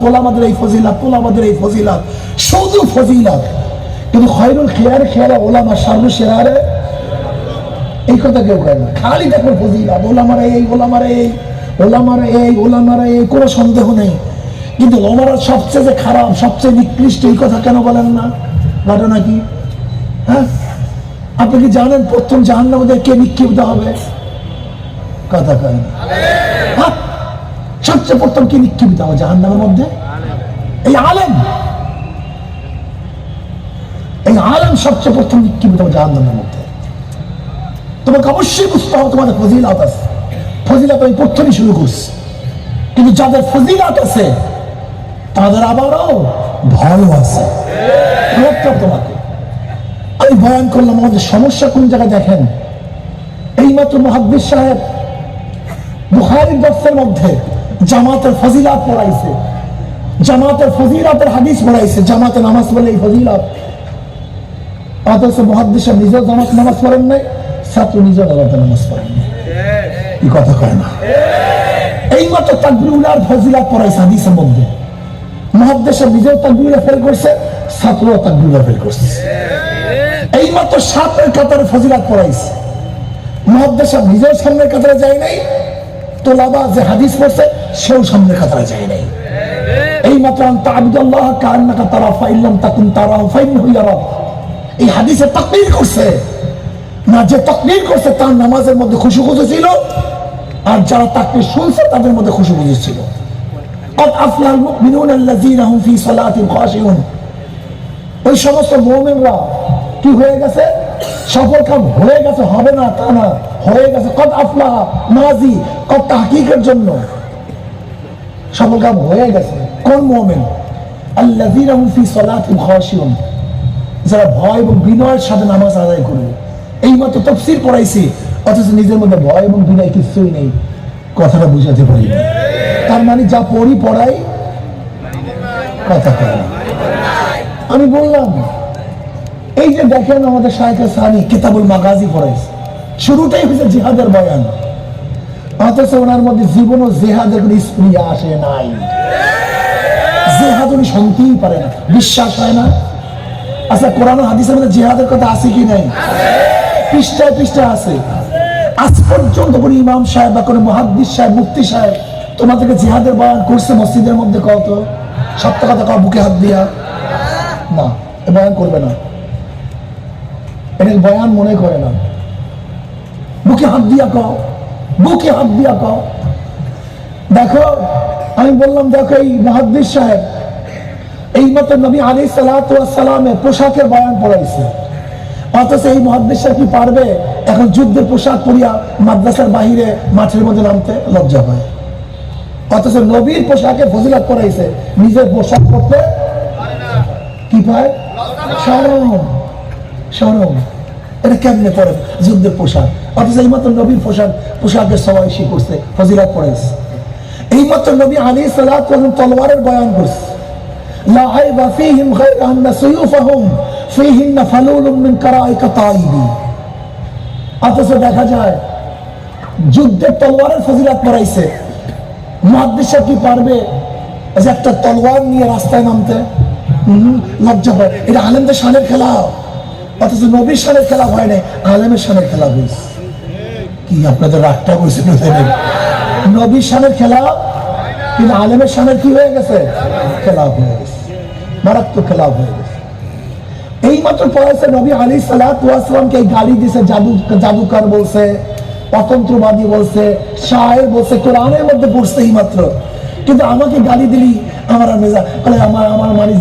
এই ফজিলাত এই ফজিলাত ফজিলাত। কিন্তু খয়রুল খেয়ার ওলামা এই কথা কেউ কয় না। খালি দেখো ফজিলাত, ওলামারা এই ওলামারা এই ওলামারা এই ওলামারা এই, কোনো সন্দেহ নেই। কিন্তু ওলামারা সবচেয়ে যে খারাপ, সবচেয়ে নিকৃষ্ট, এই কথা কেন বলেন না? ঘটনা কি? হ্যাঁ? আপনি কি জানেন প্রথম জাহান্ন মধ্যে কে নিক্ষিপ্ত হবে? কথা কয় না? সবচেয়ে প্রথম কি নিক্ষিপ্ত হবে জাহান্নামের মধ্যে? এই আলেম। এই আলেম সবচেয়ে প্রথম নিক্ষিপ্ত হবে জাহান্নামের মধ্যে। তোমাকে অবশ্যই বুঝতে হবে তোমাদের ফজিলাত আছে। ফজিলাত আমি শুরু করছি। কিন্তু যাদের ফজিলাত আছে, তাদের আবারও ভালো আছে। তোমাকে। আমি বয়ান করলাম, আমাদের সমস্যা কোন জায়গায় দেখেন? এইমাত্র মহাদ্দিস সাহেব বুখারির মধ্যে জামাতের ফজিলাত পড়াইছে। জামাতের ফজিলাতের হাদিস পড়াইছে। জামাতে নামাজ পড়লে এই ফজিলাত। অথচ মহাদ্দিস সাহেব নিজেও জামাত নামাজ পড়েন নাই, ছাত্র জামাতে নামাজ পড়েন নাই। কি কথা কয় না। এইমাত্র তাকবিরুল্লাহ ফজিলাত পড়াইছে হাদিসের মধ্যে। নিজেও ফেল করছে, ছাত্রও তাকবিরুল্লাহ ফেল করছে। এইমাত্র সাতের কাতারে ফজিলাত পড়াইছে। মহাদ্দেশ নিজেও সামনের কাতারে যায় নাই। তোলাবা যে হাদিস পড়ছে সেও সামনের কাতারে যায় নাই এই মাত্র আবদুল্লাহ কান্নাকা তারা ফাইল্লাম তাকুন তারা ফাইন হইয়া রব এই হাদিসে তাকবীর করছে না যে তাকবীর করছে তার নামাজের মধ্যে খুশি খুশি ছিল আর যারা তাকবীর শুনছে তাদের মধ্যে খুশি খুশি ছিল قد أفلح المؤمنون الذين هم في صلاتهم خاشعون ওই সমস্ত মোমেনরা কি হয়ে গেছে সফল কাম হয়ে গেছে হবে না তা না হয়ে গেছে কত আফলা মাজি কত তাহকিকের জন্য সফল কাম হয়ে গেছে। কোন মোমেন? ফি যারা ভয় এবং বিনয়ের সাথে নামাজ আদায় করবে এই মাত্র তফসির অথচ নিজের মধ্যে ভয় এবং বিনয় কিছুই নেই। কথাটা বুঝাতে পারি তার মানে যা পড়ি পড়াই, কথা কয় আমি বললাম, এই যে দেখেন আমাদের সাহেব সানি কেতাবুল মাগাজি পড়াইছে। শুরুটাই হয়েছে জিহাদের বয়ান। অথচ ওনার মধ্যে জীবন ও জেহাদের কোনো স্প্রিয়া আসে নাই। জেহাদ উনি শুনতেই পারে না, বিশ্বাস হয় না। আচ্ছা কোরআন হাদিসের মধ্যে জেহাদের কথা আছে কি নাই? পৃষ্ঠায় পৃষ্ঠায় আছে। আজ পর্যন্ত কোনো ইমাম সাহেব বা কোনো মহাদ্দিস সাহেব, মুফতি সাহেব তোমাদেরকে জিহাদের বয়ান করছে মসজিদের মধ্যে কত সত্য কথা কও, বুকে হাত দিয়া। না, এ বয়ান করবে না। এটা বয়ান মনে করে না। বুকে হাত দিয়া কও। বুকে হাত দিয়া কও। দেখো আমি বললাম দেখো এই মহাদ্দিস সাহেব এই মতো নবী আলী সালামের পোশাকের বয়ান পড়াইছে। অথচ এই মহাদ্দিস কি পারবে? এখন যুদ্ধের পোশাক পরিয়া মাদ্রাসার বাহিরে মাঠের মধ্যে নামতে লজ্জা হয় অথচ নবীর পোশাকে ফজিলাত পড়াইছে নিজের পোশাক করতে কি পায়? সরম সরম এটা কেমনে পড়ে যুদ্ধের পোশাক। অথচ নবীর পোশাক, পোশাকের সবাই সে করছে পড়েছে এই নবী আলী সালাত তলোয়ারের বয়ান করছে। লা ফিহিম ফালুলুম মিন তাইবি। অথচ দেখা যায় যুদ্ধের তলোয়ারের ফজিলাত পড়াইছে। কি পারবে? যে একটা তলোয়ার নিয়ে রাস্তায় নামতে? লজ্জা হয়। এটা আলেমদের সালের খেলা। অথচ নবীর সালের খেলা হয় আলেমের সালের খেলা হয়েছে। কি আপনাদের রাগটা বলছে নবীর সানের খেলা, কিন্তু আলেমের সানের কি হয়ে গেছে? খেলা হয়ে গেছে। মারাত্মক খেলা হয়ে গেছে। এই মাত্র পড়াইছে নবী আলী সালাতামকে গালি দিছে, জাদু, জাদুকর বলছে, অতন্ত্রবাদী বলছে, শায়ের বলছে, কোরআনের মধ্যে পড়ছে এই মাত্র কিন্তু আমাকে গালি দিলি, আমার মেজা আমার আমার মানিস